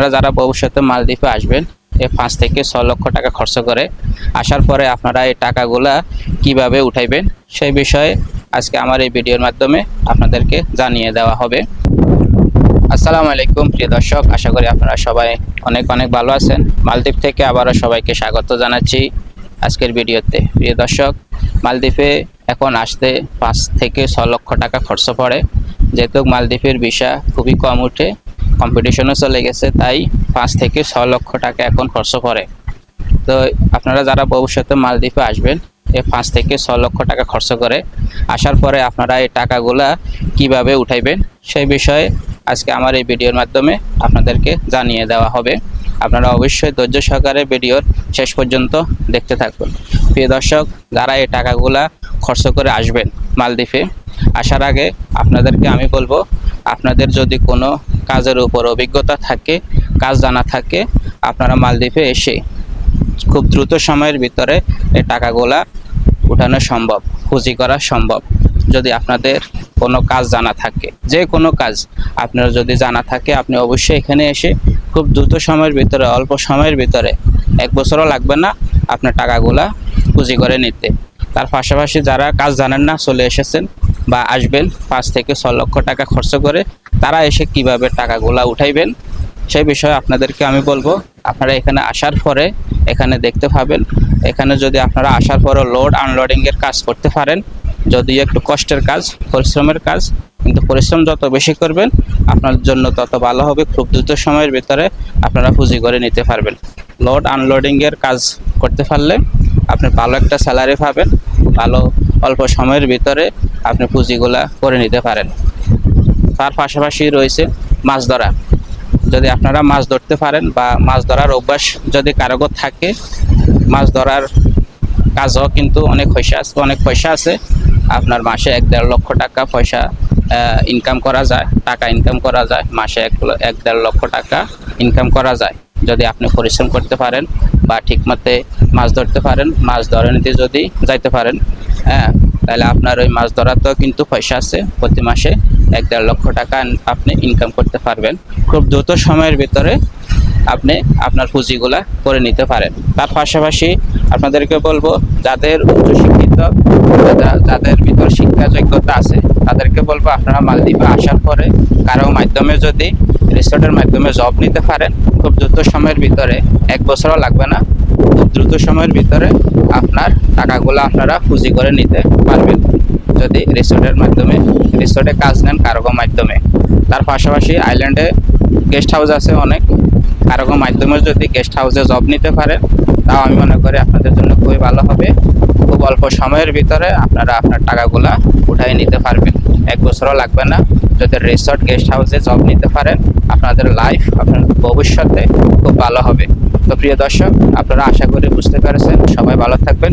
আপনারা যারা ভবিষ্যতে মালদ্বীপে আসবেন এই পাঁচ থেকে ছ লক্ষ টাকা খরচ করে, আসার পরে আপনারা এই টাকাগুলা কীভাবে উঠাইবেন, সেই বিষয়ে আজকে আমার এই ভিডিওর মাধ্যমে আপনাদেরকে জানিয়ে দেওয়া হবে। আসসালামু আলাইকুম, প্রিয় দর্শক, আশা করি আপনারা সবাই অনেক অনেক ভালো আছেন। মালদ্বীপ থেকে আবারও সবাইকে স্বাগত জানাচ্ছি আজকের ভিডিওতে। প্রিয় দর্শক, মালদ্বীপে এখন আসতে পাঁচ থেকে ছ লক্ষ টাকা খরচ পড়ে। যেহেতু মালদ্বীপের ভিসা খুবই কম উঠে কম্পিটিশনও চলে গেছে, তাই পাঁচ থেকে ছ লক্ষ টাকা এখন খরচ করে তো আপনারা যারা ভবিষ্যতে মালদ্বীপে আসবেন এই পাঁচ থেকে ছ লক্ষ টাকা খরচ করে, আসার পরে আপনারা এই টাকাগুলা কীভাবে উঠাইবেন, সেই বিষয়ে আজকে আমার এই ভিডিওর মাধ্যমে আপনাদেরকে জানিয়ে দেওয়া হবে। আপনারা অবশ্যই ধৈর্য সহকারে ভিডিওর শেষ পর্যন্ত দেখতে থাকুন। প্রিয় দর্শক, যারা এই টাকাগুলা খরচ করে আসবেন মালদ্বীপে আসার আগে আপনাদেরকে আমি বলব, আপনাদের যদি কোনো কাজের উপর অভিজ্ঞতা থাকে, কাজ জানা থাকে, আপনারা মালদ্বীপে এসে খুব দ্রুত সময়ের ভিতরে এই টাকাগুলা উঠানো সম্ভব, পুঁজি করা সম্ভব। যদি আপনাদের কোনো কাজ জানা থাকে, যে কোনো কাজ আপনার যদি জানা থাকে, আপনি অবশ্যই এখানে এসে খুব দ্রুত সময়ের ভিতরে, অল্প সময়ের ভিতরে, এক বছরও লাগবে না আপনার টাকাগুলা পুঁজি করে নিতে। তার পাশাপাশি যারা কাজ জানেন না, চলে এসেছেন বা আসবেন পাঁচ থেকে ছ লক্ষ টাকা খরচ করে, তারা এসে কীভাবে টাকাগুলা উঠাইবেন, সেই বিষয়ে আপনাদেরকে আমি বলব। আপনারা এখানে আসার পরে এখানে দেখতে পাবেন, এখানে যদি আপনারা আসার পরে লোড আনলোডিংয়ের কাজ করতে পারেন, যদিও একটু কষ্টের কাজ, পরিশ্রমের কাজ, কিন্তু পরিশ্রম যত বেশি করবেন, আপনার জন্য তত ভালো হবে, খুব দ্রুত সময়ের ভিতরে আপনারা পুঁজি করে নিতে পারবেন। লোড আনলোডিংয়ের কাজ করতে পারলে আপনি ভালো একটা স্যালারি পাবেন, ভালো অল্প সময়ের ভিতরে আপনি পুঁজিগুলা করে নিতে পারেন। তার পাশাপাশি রয়েছে মাছ ধরা। যদি আপনারা মাছ ধরতে পারেন বা মাছ ধরার অভ্যাস যদি কারোর থাকে, মাছ ধরার কাজও কিন্তু অনেক পয়সা আছে, অনেক পয়সা আছে। আপনার মাসে এক দেড় লক্ষ টাকা পয়সা ইনকাম করা যায়, টাকা ইনকাম করা যায়। মাসে এক এক দেড় লক্ষ টাকা ইনকাম করা যায়। যদি আপনি পরিশ্রম করতে পারেন বা ঠিকমতে মাছ ধরতে পারেন, মাছ ধরে নিতে যদি যাইতে পারেন হ্যাঁ তাহলে আপনার ওই মাছ ধরাতেও কিন্তু পয়সা আছে। প্রতি মাসে এক দেড় লক্ষ টাকা আপনি ইনকাম করতে পারবেন। খুব দ্রুত সময়ের ভিতরে আপনি আপনার পুঁজিগুলা করে নিতে পারেন। তার পাশাপাশি আপনাদেরকে বলব, যাদের উচ্চশিক্ষিত যাদের ভিতর শিক্ষা যোগ্যতা আছে, তাদেরকে বলব আপনারা মালদ্বীপে আসার পরে কারও মাধ্যমে যদি রিসোর্টের মাধ্যমে জব নিতে পারেন, খুব দ্রুত সময়ের ভিতরে, এক বছরও লাগবে না, খুব দ্রুত সময়ের ভিতরে আপনার টাকাগুলো আপনারা পুঁজি করে নিতে পারবেন। যদি রিসোর্টের মাধ্যমে, রিসোর্টে কাজ নেন কারোর মাধ্যমে। তার পাশাপাশি আইল্যান্ডে গেস্ট হাউস আছে অনেক। কারোর মাধ্যমে যদি গেস্ট হাউসে জব নিতে পারেন, তাও আমি মনে করি আপনাদের জন্য খুবই ভালো হবে। খুব অল্প সময়ের ভিতরে আপনারা আপনার টাকাগুলা উঠাই নিতে পারবেন। এক বছরও লাগবে না। যদি রিসোর্ট গেস্ট হাউসে জব নিতে পারেন, আপনাদের লাইফ আপনার ভবিষ্যতে খুব ভালো হবে। প্রিয় দর্শক আপনারা আশা করি বুঝতে পেরেছেন। সবাই ভালো থাকবেন।